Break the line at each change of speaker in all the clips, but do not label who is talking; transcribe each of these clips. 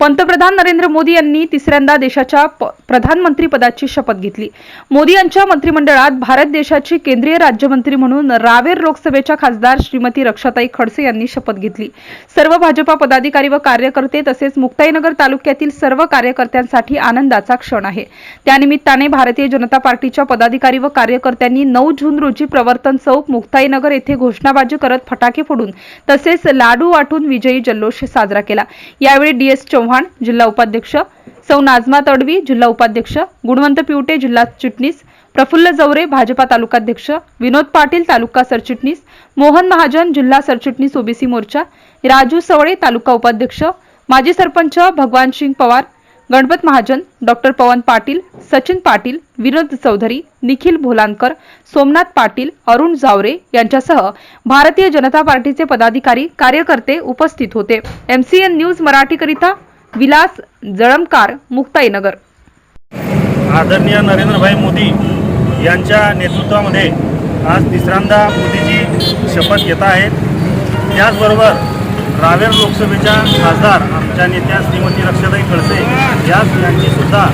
पंतप्रधान नरेंद्र मोदी यांनी तिसऱ्यांदा देशाच्या प- प्रधानमंत्री पदाची शपथ घेतली. मोदी यांच्या मंत्रिमंडळात भारत देशाची केंद्रीय राज्यमंत्री म्हणून रावेर लोकसभेच्या खासदार श्रीमती रक्षाताई खडसे यांनी शपथ घेतली. सर्व भाजपा पदाधिकारी व कार्यकर्ते तसेच मुक्ताईनगर तालुक्यातील सर्व कार्यकर्त्यांसाठी आनंदाचा क्षण आहे. त्यानिमित्ताने भारतीय जनता पार्टीच्या पदाधिकारी व कार्यकर्त्यांनी नऊ जून रोजी प्रवर्तन चौक मुक्ताईनगर येथे घोषणाबाजी करत फटाके फोडून तसेच लाडू वाटून विजयी जल्लोष साजरा केला. यावेळी डी एस चव्हाण जिल्हा उपाध्यक्ष सौ नाजमा तडवी जिल्हा उपाध्यक्ष गुणवंत पिवटे जिल्हा चिटणीस प्रफुल्ल जवरे भाजपा तालुकाध्यक्ष विनोद पाटील तालुका सरचिटणीस मोहन महाजन जिल्हा सरचिटणीस ओबीसी मोर्चा राजू सवळे तालुका उपाध्यक्ष माजी सरपंच भगवान सिंग पवार गणपत महाजन डॉक्टर पवन पाटील सचिन पाटील विनोद चौधरी निखिल भोलानकर सोमनाथ पाटील अरुण जावरे यांच्यासह भारतीय जनता पार्टीचे पदाधिकारी कार्यकर्ते उपस्थित होते. एमसीएन न्यूज मराठीकरिता विलास जळमकार मुक्ताईनगर.
आदरणीय नरेंद्रभाई मोदी यांच्या नेतृत्वामध्ये आज तिसऱ्यांदा मोदीजी शपथ घेत आहेत. त्याचबरोबर रावेर लोकसभेच्या खासदार आमच्या नेत्या श्रीमती रक्षाताई खडसे या यांची सुद्धा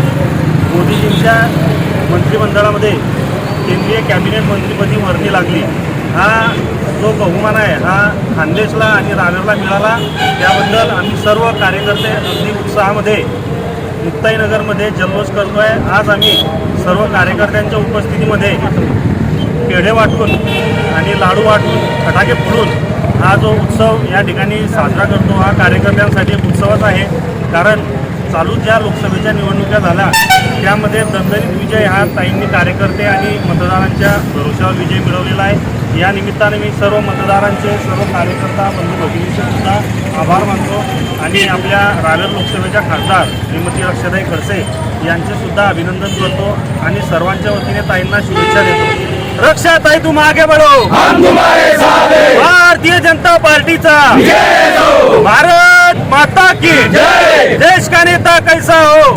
मोदीजींच्या मंत्रिमंडळामध्ये केंद्रीय कॅबिनेट मंत्रीपदी वर्णी लागली. हा जो बहुमान आहे हा खानदेशला आणि रावेरला मिळाला त्याबद्दल आम्ही सर्व कार्यकर्ते अगदी उत्साहामध्ये मुक्ताईनगरमध्ये जल्लोष करतो आहे आज आम्ही सर्व कार्यकर्त्यांच्या उपस्थितीमध्ये पेढे वाटून आणि लाडू वाटून फटाके फोडून हा जो उत्सव या ठिकाणी साजरा करतो हा कार्यकर्त्यांसाठी एक उत्सवच आहे. कारण चालू ज्या लोकसभेच्या निवडणुका झाल्या. त्यामध्ये दणदणीत विजय हा ताईंनी कार्यकर्ते आणि मतदारांच्या भरोशावर विजय मिळवलेला आहे. या निमित्ताने मी सर्व मतदारांचे सर्व कार्यकर्ता बंधू भगिनींचे सुद्धा आभार मानतो. आणि आपल्या रावेर लोकसभेच्या खासदार श्रीमती रक्षाताई खडसे यांचे सुद्धा अभिनंदन करतो आणि सर्वांच्या वतीने ताईंना शुभेच्छा देतो. रक्षा ताई तुम आगे बढ़ो. भारतीय जनता पार्टीचा. भारत माता की. देश का नेता कैसा हो?